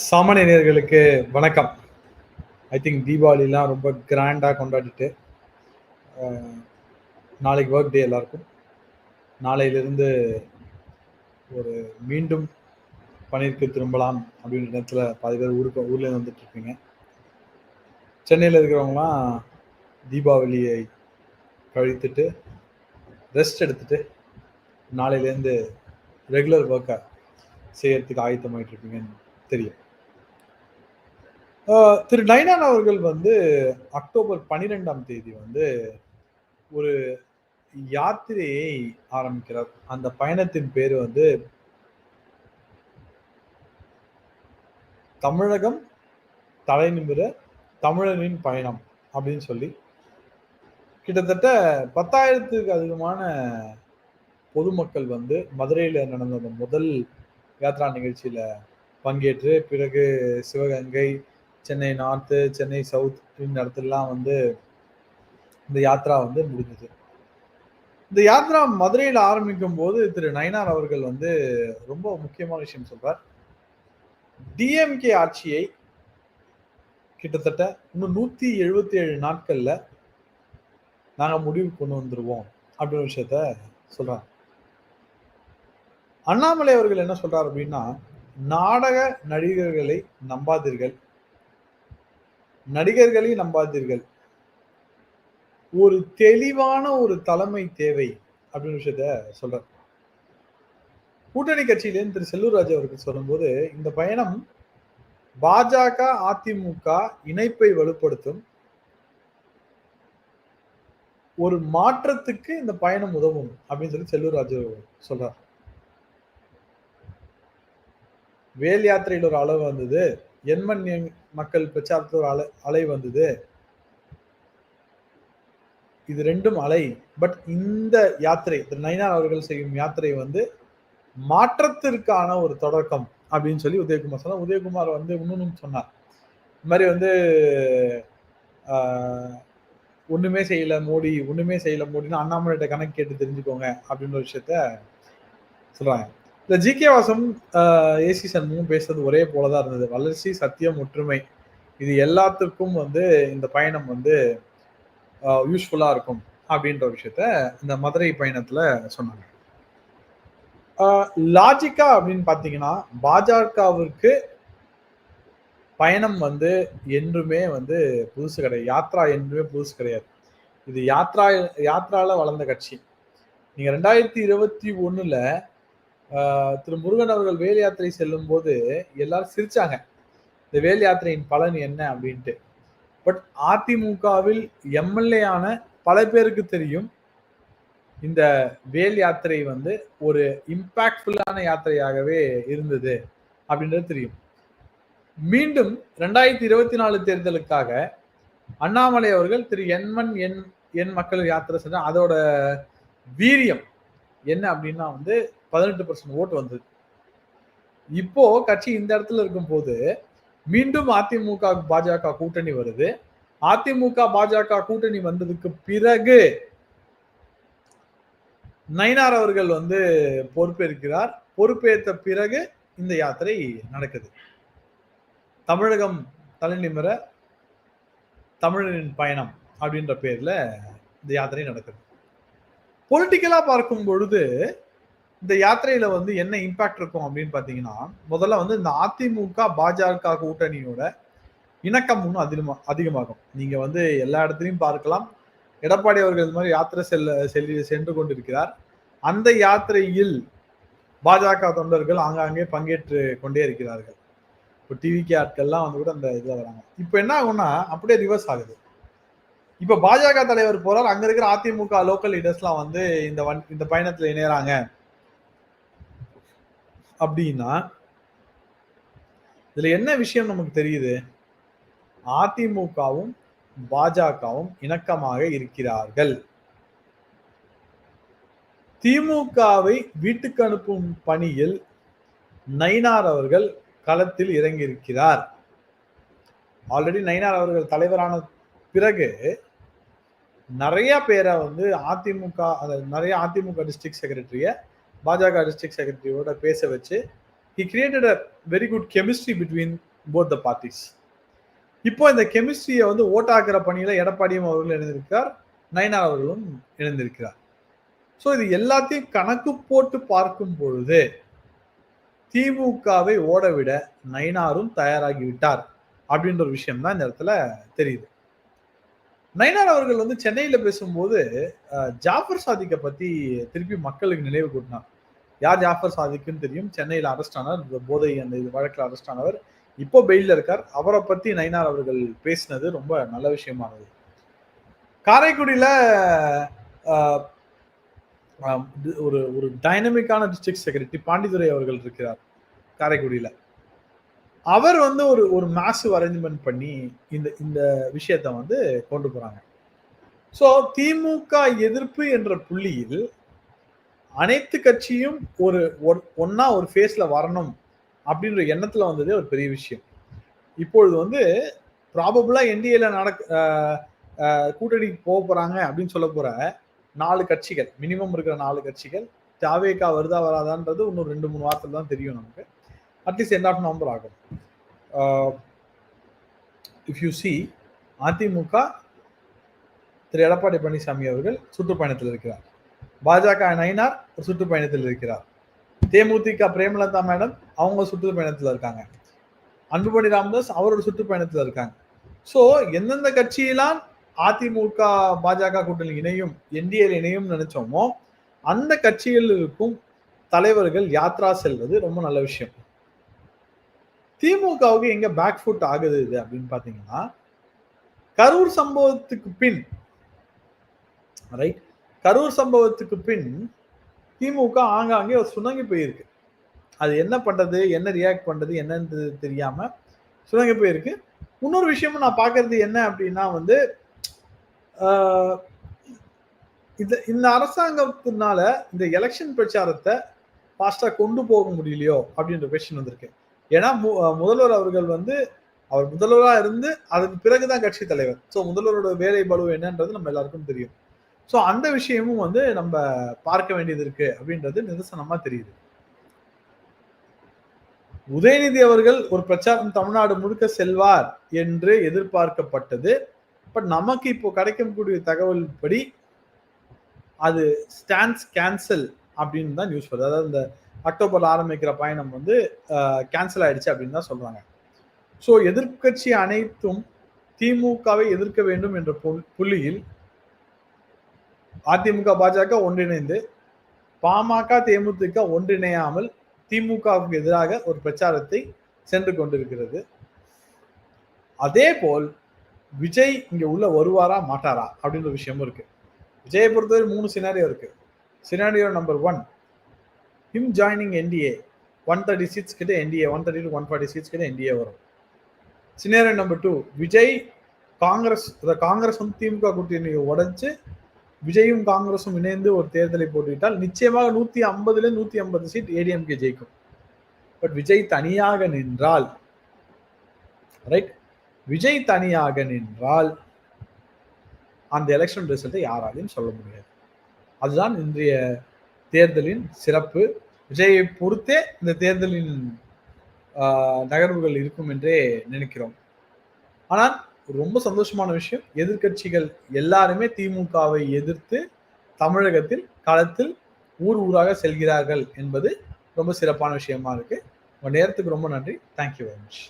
சாமானியர்களுக்கு வணக்கம். I think தீபாவளிலாம் ரொம்ப கிராண்டாக கொண்டாடிட்டு நாளைக்கு ஒர்க் டே எல்லாருக்கும். நாளையிலிருந்து ஒரு மீண்டும் பணிக்கு திரும்பலாம் அப்படின்ற நேரத்தில் பாதி பேர் ஊருக்கு ஊர்லேருந்து வந்துட்டு இருப்பீங்க. சென்னையில் இருக்கிறவங்களாம் தீபாவளியை கழித்துட்டு ரெஸ்ட் எடுத்துட்டு நாளையிலேருந்து ரெகுலர் ஒர்க்கை செய்யறதுக்கு ஆயத்தமாயிட்டு இருப்பீங்கன்னு தெரியும். திரு நைனான் அவர்கள் வந்து அக்டோபர் பன்னிரெண்டாம் தேதி வந்து ஒரு யாத்திரையை ஆரம்பிக்கிறார். அந்த பயணத்தின் பேர் வந்து தமிழகம் தலை நிமிர தமிழனின் பயணம் அப்படின்னு சொல்லி கிட்டத்தட்ட பத்தாயிரத்துக்கு அதிகமான பொதுமக்கள் வந்து மதுரையில் நடந்த முதல் யாத்ரா நிகழ்ச்சியில் பங்கேற்று பிறகு சிவகங்கை சென்னை நார்த்து சென்னை சவுத் இந்த இடத்துலலாம் வந்து இந்த யாத்ரா வந்து முடிஞ்சது. இந்த யாத்ரா மதுரையில் ஆரம்பிக்கும் போது திரு நயனார் அவர்கள் வந்து ரொம்ப முக்கியமான விஷயம் சொல்றார். டிஎம்கே ஆட்சியை கிட்டத்தட்ட இன்னும் நூத்தி எழுபத்தி ஏழு நாட்கள்ல நாங்க முடிவு கொண்டு வந்துருவோம் அப்படின்ற விஷயத்த சொல்றாங்க அண்ணாமலை அவர்கள் என்ன சொல்றாரு அப்படின்னா நாடக நடிகர்களை நம்பாதீர்கள். நடிகர்களை நம்பாதீர்கள். ஒரு தெளிவான ஒரு தலைமை தேவை அப்படின்னு விஷயத்த சொல்றார். கூட்டணி கட்சியிலேருந்து திரு செல்லூர் ராஜ் அவர்கள் சொல்லும்போது இந்த பயணம் பாஜக அதிமுக இணைப்பை வலுப்படுத்தும் ஒரு மாற்றத்துக்கு இந்த பயணம் உதவும் அப்படின்னு சொல்லி செல்லூர் ராஜு சொல்றார். வேல் யாத்திரையில் ஒரு அளவு வந்தது. எண்மண் மக்கள் பிரச்சாரத்தில் ஒரு அலை அலை வந்தது. இது ரெண்டும் அலை. பட் இந்த யாத்திரை திரு நயினார் அவர்கள் செய்யும் யாத்திரை வந்து மாற்றத்திற்கான ஒரு தொடக்கம் அப்படின்னு சொல்லி உதயகுமார் சொன்னார். உதயகுமார் வந்து இன்னொன்னு சொன்னார். இந்த மாதிரி வந்து ஒண்ணுமே செய்யல மோடி ஒண்ணுமே செய்யல மோடினா அண்ணாமலைகிட்ட கணக்கு கேட்டு தெரிஞ்சுக்கோங்க அப்படின்ற ஒரு விஷயத்த சொல்றாங்க. இந்த G K Vasan A C Shanmugam பேசுறது ஒரே போலதான் இருந்தது. வளர்ச்சி சத்தியம் ஒற்றுமை. இது எல்லாத்துக்கும் வந்து இந்த பயணம் வந்து யூஸ்ஃபுல்லா இருக்கும் அப்படின்ற விஷயத்த இந்த மதுரை பயணத்துல சொன்னாங்க. லாஜிக்கா அப்படின்னு பாத்தீங்கன்னா பாஜகவிற்கு பயணம் வந்து என்றுமே வந்து புதுசு கிடையாது. யாத்ரா என்றுமே புதுசு கிடையாது. இது யாத்ரா யாத்ரால வளர்ந்த கட்சி. நீங்க ரெண்டாயிரத்தி இருபத்தி ஒண்ணுல திரு முருகன் அவர்கள் வேல் யாத்திரை செல்லும் போது எல்லாரும் சிரிச்சாங்க. இந்த வேல் யாத்திரையின் பலன் என்ன அப்படின்ட்டு. பட் அதிமுகவில் எம்எல்ஏ ஆன பல பேருக்கு தெரியும். இந்த வேல் யாத்திரை வந்து ஒரு இம்பாக்ட்ஃபுல்லான யாத்திரையாகவே இருந்தது அப்படின்றது தெரியும். மீண்டும் ரெண்டாயிரத்தி இருபத்தி நாலு தேர்தலுக்காக அண்ணாமலை அவர்கள் திரு எண்மன் எண் எண் மக்கள் யாத்திரை செஞ்சா அதோட வீரியம் என்ன அப்படின்னா வந்து பதினெட்டு பர்சன்ட் ஓட்டு வந்தது. இப்போ கட்சி இந்த இடத்துல இருக்கும் போது மீண்டும் அதிமுக பாஜக கூட்டணி வருது. அதிமுக பாஜக கூட்டணி வந்ததுக்கு பிறகு நயினார் அவர்கள் வந்து பொறுப்பேற்கிறார். பொறுப்பேற்ற பிறகு இந்த யாத்திரை நடக்குது. தமிழகம் தலைநிமிர தமிழரின் பயணம் அப்படின்ற பேர்ல இந்த யாத்திரை நடக்குது. பொலிட்டிக்கலா பார்க்கும் பொழுது இந்த யாத்திரையில வந்து என்ன இம்பாக்ட் இருக்கும் அப்படின்னு பாத்தீங்கன்னா முதல்ல வந்து இந்த அதிமுக பாஜக கூட்டணியோட இணக்கம் இன்னும் அதிகமா அதிகமாகும். நீங்க வந்து எல்லா இடத்துலையும் பார்க்கலாம். எடப்பாடி அவர்கள் இந்த மாதிரி யாத்திரை செல்ல செல்லி சென்று கொண்டிருக்கிறார். அந்த யாத்திரையில் பாஜக தொண்டர்கள் ஆங்காங்கே பங்கேற்று கொண்டே இருக்கிறார்கள். இப்போ டிவிகே ஆட்கள்லாம் வந்து கூட அந்த இதில் வராங்க. இப்போ என்ன ஆகும்னா அப்படியே ரிவர்ஸ் ஆகுது. இப்ப பாஜக தலைவர் போறார். அங்க இருக்கிற அதிமுக லோக்கல் லீடர்ஸ்லாம் வந்து இந்த இந்த பயணத்துல இணையறாங்க. அப்படின்னா இதுல என்ன விஷயம் நமக்கு தெரியுது? அதிமுகவும் பாஜகவும் இணக்கமாக இருக்கிறார்கள். திமுகவை வீட்டுக்கு அனுப்பும் பணியில் நயினார் அவர்கள் களத்தில் இறங்கியிருக்கிறார். ஆல்ரெடி நயினார் அவர்கள் தலைவரான பிறகு நிறைய பேரை வந்து அதிமுக அதாவது நிறைய அதிமுக டிஸ்ட்ரிக்ட் செக்ரட்டரியை பாஜக டிஸ்ட்ரிக்ட் செக்ரட்டரியோட பேச வச்சு he created a very good chemistry between both the parties இப்போ இந்த கெமிஸ்ட்ரியை வந்து ஓட்டாக்குற பணியில் எடப்பாடியும் அவர்கள் இணைந்திருக்கிறார் நயனார் அவர்களும் இணைந்திருக்கிறார். ஸோ இது எல்லாத்தையும் கணக்கு போட்டு பார்க்கும் பொழுது திமுகவை ஓடவிட நயனாரும் தயாராகிவிட்டார் அப்படின்ற ஒரு விஷயம் தான் இந்த இடத்துல தெரியுது. நயனார் அவர்கள் வந்து சென்னையில பேசும்போது ஜாஃபர் சாதிக்கை பத்தி திருப்பி மக்களுக்கு நினைவு கூட்டினார். யார் ஜாஃபர் சாதிக்குன்னு தெரியும்? சென்னையில் அரெஸ்ட் ஆனார். போதை அந்த இது வழக்கில் அரெஸ்ட் ஆனவர். இப்போ பெயில இருக்கார். அவரை பத்தி நயினார் அவர்கள் பேசினது ரொம்ப நல்ல விஷயமானது. காரைக்குடியில ஒரு ஒரு டைனமிக்கான டிஸ்ட்ரிக்ட் செக்ரட்டரி பாண்டித்துறை அவர்கள் இருக்கிறார். காரைக்குடியில. அவர் வந்து ஒரு ஒரு மேசிவ் அரேஞ்ச்மெண்ட் பண்ணி இந்த இந்த விஷயத்த வந்து கொண்டு போறாங்க. ஸோ திமுக எதிர்ப்பு என்ற புள்ளியில் அனைத்து கட்சியும் ஒரு ஒன்னா ஒரு ஃபேஸ்ல வரணும் அப்படின்ற எண்ணத்துல வந்ததே ஒரு பெரிய விஷயம். இப்பொழுது வந்து ப்ராபபிளா என்டிஏல நடக்க கூட்டணிக்கு போக போறாங்க அப்படின்னு சொல்ல போற நாலு கட்சிகள் மினிமம் இருக்கிற நாலு கட்சிகள் தாவேக்கா வருதா வராதான்றது இன்னும் ரெண்டு மூணு வாரத்தில் தான் தெரியும் நமக்கு. At least end of November ஆகும். If you see AIADMK Thiru Edappadi Palaniswami அவர்கள் சுற்றுப்பயணத்தில் இருக்கிறார். பாஜக நயினார் ஒரு சுற்றுப்பயணத்தில் இருக்கிறார். தேமுதிக பிரேமலதா மேடம் அவங்க சுற்றுப்பயணத்தில் இருக்காங்க. அன்புமணி ராமதாஸ் அவரோட சுற்றுப்பயணத்தில் இருக்காங்க. ஸோ எந்தெந்த கட்சியெல்லாம் அதிமுக பாஜக கூட்டணி இணையும் என்டிஏ இணையும் நினைச்சோமோ அந்த கட்சியில் இருக்கும் தலைவர்கள் யாத்ரா செல்வது ரொம்ப நல்ல விஷயம். திமுகவுக்கு எங்க பேக் ஃபுட் ஆகுது இது அப்படின்னு பாத்தீங்கன்னா கரூர் சம்பவத்துக்கு பின் ரைட் கரூர் சம்பவத்துக்கு பின் திமுக ஆங்காங்கே சுணங்கி போயிருக்கு. அது என்ன பண்றது என்ன ரியாக்ட் பண்றது என்னன்றது தெரியாம சுணங்கி போயிருக்கு. இன்னொரு விஷயமும் நான் பாக்குறது என்ன அப்படின்னா வந்து இந்த இந்த அரசாங்கத்தினால இந்த எலெக்ஷன் பிரச்சாரத்தை ஃபாஸ்டா கொண்டு போக முடியலையோ அப்படின்ற கொஸ்டின் வந்திருக்கு. ஏன்னா முதல்வர் அவர்கள் வந்து அவர் முதல்வராக இருந்து அதுக்கு பிறகுதான் கட்சி தலைவர். ஸோ முதல்வரோட வேலை பலு என்னன்றது நம்ம எல்லாருக்கும் தெரியும். ஸோ அந்த விஷயமும் வந்து நம்ம பார்க்க வேண்டியது இருக்கு அப்படின்றது நிதர்சனமா தெரியுது. உதயநிதி அவர்கள் ஒரு பிரச்சாரம் தமிழ்நாடு முழுக்க செல்வார் என்று எதிர்பார்க்கப்பட்டது. பட் நமக்கு இப்போ கிடைக்கக்கூடிய தகவல் படி அது ஸ்டான்ஸ் கேன்சல் அப்படின்னு தான் நியூஸ் வருது. அதாவது இந்த அக்டோபர்ல ஆரம்பிக்கிற பயணம் வந்து கேன்சல் ஆயிடுச்சு அப்படின்னு தான் சொல்றாங்க. ஸோ எதிர்கட்சி அனைத்தும் திமுகவை எதிர்க்க வேண்டும் என்ற புள்ளியில் அதிமுக பாஜக ஒன்றிணைந்து பாமக தேமுதிக ஒன்றிணையாமல் திமுகவுக்கு எதிராக ஒரு பிரச்சாரத்தை சென்று கொண்டிருக்கிறது. அதே போல் விஜய் இங்க உள்ள வருவாரா மாட்டாரா அப்படின்ற விஷயமும் இருக்கு. விஜயை பொறுத்தவரை மூணு சினாரியோ இருக்கு. Scenario number one him joining NDA one thirty seats கிட்ட NDA one thirty to one forty seats கிட்ட என்டிஏ வரும். Scenario number two Vijay Congress Congress வந்து திமுக கூட்டணி உடைச்சு விஜயும் காங்கிரஸும் இணைந்து ஒரு தேர்தலை போட்டுவிட்டால் நிச்சயமாக நூத்தி ஐம்பதுல நூத்தி ஐம்பது சீட் ஏடிஎம்கே ஜெயிக்கும். பட் விஜய் தனியாக நின்றால் ரைட் விஜய் தனியாக நின்றால் அந்த எலெக்ஷன் ரிசல்ட்டை யாராலையும் சொல்ல முடியாது. அதுதான் இன்றைய தேர்தலின் சிறப்பு. விஜயை பொறுத்தே இந்த தேர்தலின் நகர்வுகள் இருக்கும் என்றே நினைக்கிறோம். ஆனால் ரொம்ப சந்தோஷமான விஷயம் எதிர்கட்சிகள் எல்லாருமே திமுகவை எதிர்த்து தமிழகத்தில் களத்தில் ஊர் ஊராக செல்கிறார்கள் என்பது ரொம்ப சிறப்பான விஷயமா இருக்கு. உங்க நேரத்துக்கு ரொம்ப நன்றி. Thank you very much